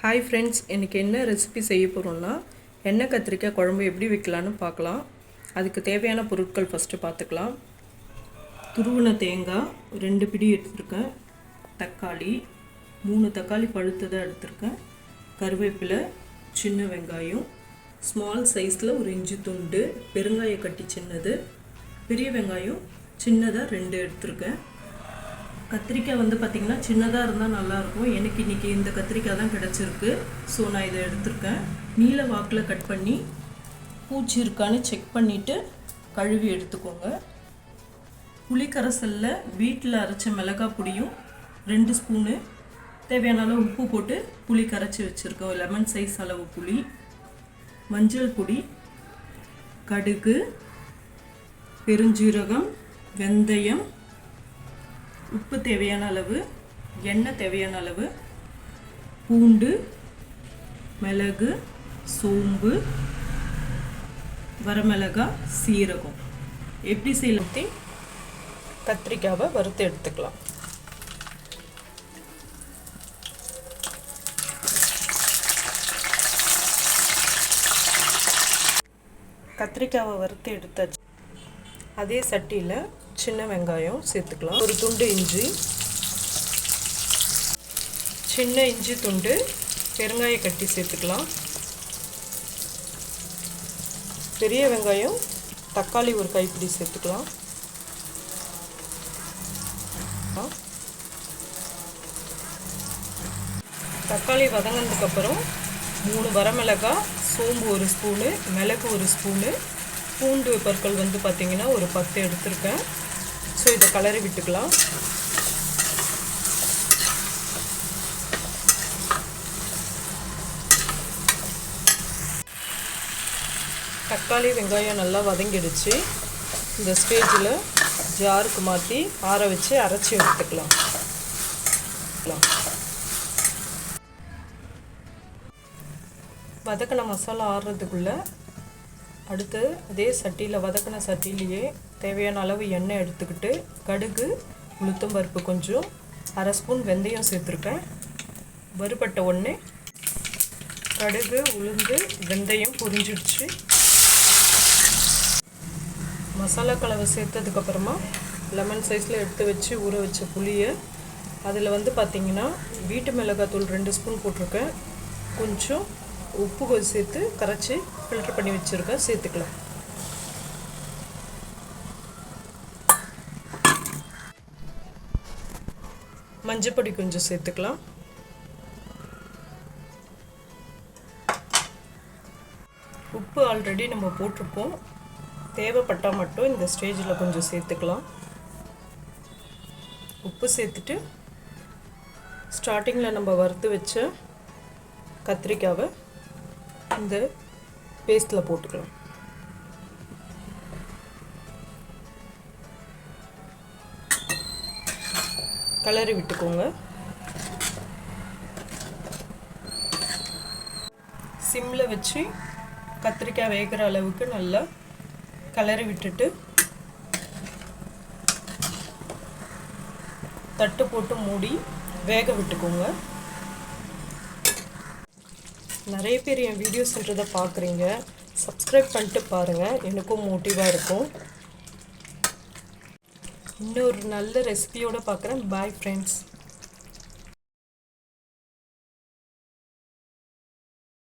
Hi friends இன்றைக்கி என்ன recipe செய்ய போகிறோம்னா எண்ணெய் கத்திரிக்காய் குழம்பு எப்படி வைக்கலான்னு பார்க்கலாம். அதுக்கு தேவையான பொருட்கள் ஃபஸ்ட்டு பார்த்துக்கலாம். துருவின தேங்காய் ரெண்டு பிடி எடுத்திருக்கேன். தக்காளி மூணு தக்காளி பழுத்ததாக எடுத்திருக்கேன். கருவேப்பிலை சின்ன வெங்காயம் ஸ்மால் சைஸில் ஒரு இஞ்சி துண்டு பெருங்காய கட்டி சின்னது பெரிய வெங்காயம் சின்னதாக ரெண்டு எடுத்திருக்கேன். கத்திரிக்காய் வந்து பார்த்திங்கன்னா சின்னதாக இருந்தால் நல்லாயிருக்கும். எனக்கு இன்றைக்கி இந்த கத்திரிக்காய் தான் கிடச்சிருக்கு. ஸோ நான் இதை எடுத்திருக்கேன். நீல வாக்கில் கட் பண்ணி பூச்சி இருக்கான்னு செக் பண்ணிவிட்டு கழுவி எடுத்துக்கோங்க. புளிக்கரைசலில் வீட்டில் அரைச்ச மிளகாய் பொடியும் ரெண்டு ஸ்பூனு தேவையான அளவு உப்பு போட்டு புளி கரைச்சி வச்சுருக்கோம். லெமன் சைஸ் அளவு புளி மஞ்சள் பொடி கடுகு பெருஞ்சீரகம் வெந்தயம் உப்பு தேவையான அளவு எண்ணெய் தேவையான அளவு பூண்டு மிளகு சோம்பு வரமிளகாய் சீரகம். எப்படி செய்யலத்தி கத்திரிக்காவை வறுத்து எடுத்துக்கலாம். கத்திரிக்காவை வறுத்து எடுத்தாச்சு. அதே சட்டியில் சின்ன வெங்காயம் சேர்த்துக்கலாம். ஒரு துண்டு இஞ்சி. சின்ன இஞ்சி துண்டு பெருங்காய கட்டி சேர்த்துக்கலாம். பெரிய வெங்காயம் தக்காளி ஒரு கைப்பிடி சேர்த்துக்கலாம். தக்காளி வதங்கினதுக்கப்புறம் மூணு வரமிளகாய் சோம்பு ஒரு ஸ்பூனு மிளகு ஒரு ஸ்பூனு பூண்டு பற்கள் வந்து பார்த்திங்கன்னா ஒரு பத்து எடுத்திருக்கேன். ஸோ இதை கலரி விட்டுக்கலாம். தக்காளி வெங்காயம் நல்லா வதங்கிடுச்சு. இந்த ஸ்டேஜில் ஜாருக்கு மாற்றி ஆற வச்சு அரைச்சி எடுத்துக்கலாம். வதக்கின மசாலா ஆறுறதுக்குள்ளே அடுத்து அதே சட்டியில் வதக்கின சட்டிலேயே தேவையான அளவு எண்ணெய் எடுத்துக்கிட்டு கடுகு உளுத்தம் பருப்பு கொஞ்சம் அரை ஸ்பூன் வெந்தயம் சேர்த்துருக்கேன். வறுபட்ட ஒன்று கடுகு உளுந்து வெந்தயம் பொரிஞ்சிடுச்சு. மசாலா கலவை சேர்த்ததுக்கப்புறமா லெமன் சைஸில் எடுத்து வச்சு ஊற வச்ச புளியை அதில் வந்து பார்த்திங்கன்னா வீட்டு மிளகாத்தூள் ரெண்டு ஸ்பூன் போட்டிருக்கேன். கொஞ்சம் உப்பு கொஞ்சம் சேர்த்து கரைச்சி ஃபில்ட்ரு பண்ணி வச்சுருக்கேன். சேர்த்துக்கலாம். மஞ்சப்பொடி கொஞ்சம் சேர்த்துக்கலாம். உப்பு ஆல்ரெடி நம்ம போட்டிருப்போம் தேவைப்பட்டால் மட்டும் இந்த ஸ்டேஜில் கொஞ்சம் சேர்த்துக்கலாம். உப்பு சேர்த்துட்டு ஸ்டார்டிங்கில் நம்ம வறுத்து வச்ச கத்திரிக்காவை இந்த பேஸ்ட்டில் போட்டுக்கலாம். கலரி விட்டுக்கோங்க. சிம்மில் வச்சு கத்திரிக்காய் வேகிற அளவுக்கு நல்லா கலரி விட்டுட்டு தட்டு போட்டு மூடி வேக விட்டுக்கோங்க. நிறைய பேர் என் வீடியோஸ்ன்றதை பார்க்குறீங்க. சப்ஸ்கிரைப் பண்ணிட்டு பாருங்கள் எனக்கும் மோட்டிவாக இருக்கும். இன்னொரு நல்ல ரெசிபியோடு பார்க்குறேன். Bye friends